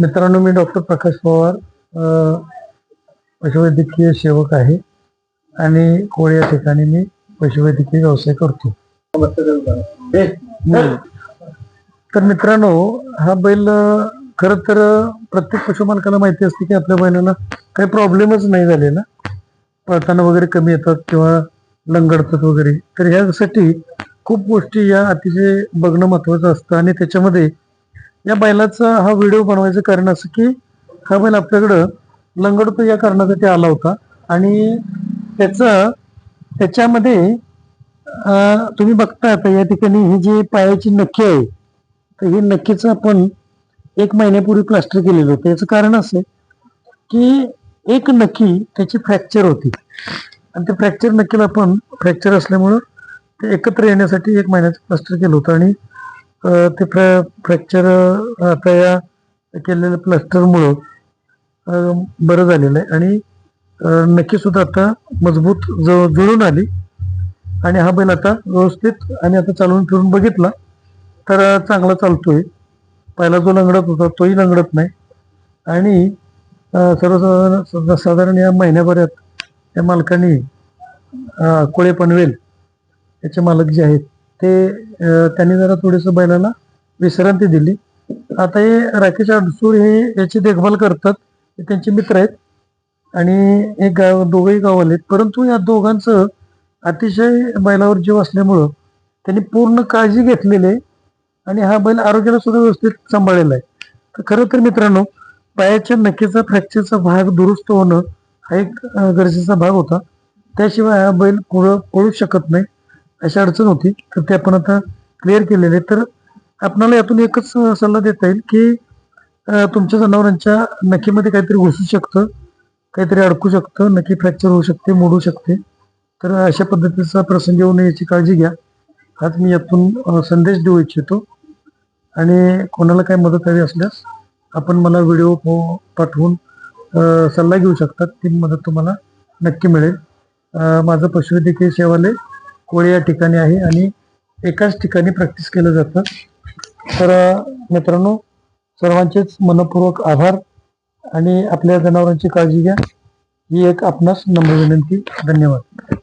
मित्रांनो मी डॉक्टर प्रकाश पवार पशुवैद्यकीय सेवक आहे आणि कोळी या ठिकाणी मी पशुवैद्यकीय व्यवसाय करतो. तर मित्रांनो हा बैल खरं तर प्रत्येक पशुमालकाला माहिती असते की आपल्या बैलाला काही प्रॉब्लेमच नाही झालेला. पळताना वगैरे कमी येतात किंवा लंगडतात वगैरे. तर ह्यासाठी खूप गोष्टी या अतिशय बघणं महत्वाचं असतं आणि त्याच्यामध्ये या बैलाचा हा व्हिडिओ बनवायचं कारण असं की हा बैल आपल्याकडं लंगडतो या कारणासाठी आला होता. आणि त्याचा त्याच्यामध्ये तुम्ही बघता आता या ठिकाणी ही जी पायाची नक्की आहे तर ही नक्कीच आपण एक महिन्यापूर्वी प्लास्टर केलेलं होतं. याचं कारण असं की एक नक्की त्याची फ्रॅक्चर होती. आणि ते फ्रॅक्चर नक्कीला आपण फ्रॅक्चर असल्यामुळं ते एकत्र येण्यासाठी एक महिन्याचं प्लास्टर केलं होतं. आणि ते फ्रॅ फ्रॅक्चर आता या केलेल्या प्लास्टरमुळं बरं झालेलं आहे. आणि नक्कीसुद्धा आता मजबूत ज- जुळून आली. आणि हा बैल आता व्यवस्थित आणि आता चालवून फिरून बघितला तर चांगला चालतोय. पहिला जो लंगडत होता तोही लंगडत नाही. आणि सर्वसाधारण साधारण या महिन्याभरात या मालकाने कोळे पनवेल याचे मालक जे आहेत ते त्यांनी जरा थोडंसं बैलाला विश्रांती दिली. आता हे राकेश अडसूर हे याची देखभाल करतात. हे त्यांचे मित्र आहेत. आणि एक गाव दोघंही गावाले आहेत. परंतु या दोघांचं अतिशय बैलावर जीव असल्यामुळं त्यांनी पूर्ण काळजी घेतलेली आहे. आणि हा बैल आरोग्याला सुद्धा व्यवस्थित सांभाळलेला आहे. तर खरं तर मित्रांनो पायाच्या नक्कीचा फ्रॅक्चरचा भाग दुरुस्त होणं हा एक गरजेचा भाग होता. त्याशिवाय हा बैल पुढं पळू शकत नाही. अशी अडचण होती. तर ते आपण आता क्लिअर केलेले. तर आपणाला यातून एकच सल्ला देता येईल की तुमच्या जनावरांच्या नक्कीमध्ये काहीतरी घुसू शकतं काहीतरी अडकू शकतं नक्की फ्रॅक्चर होऊ शकते मोडू शकते. तर अशा पद्धतीचा प्रसंग येऊ नये याची काळजी घ्या. हाच मी यातून संदेश देऊ इच्छितो. आणि कोणाला काही मदत हवी असल्यास आपण मला व्हिडिओ पाठवून सल्ला घेऊ शकतात ती मदत तुम्हाला नक्की मिळेल. माझं पशुवैद्यकीय सेवालय कोळी या ठिकाणी आहे आणि एकाच ठिकाणी प्रॅक्टिस केलं जातं. तर मित्रांनो सर्वांचेच मनपूर्वक आभार आणि आपल्या जनावरांची काळजी घ्या. ही एक आपणास नम्र विनंती. धन्यवाद.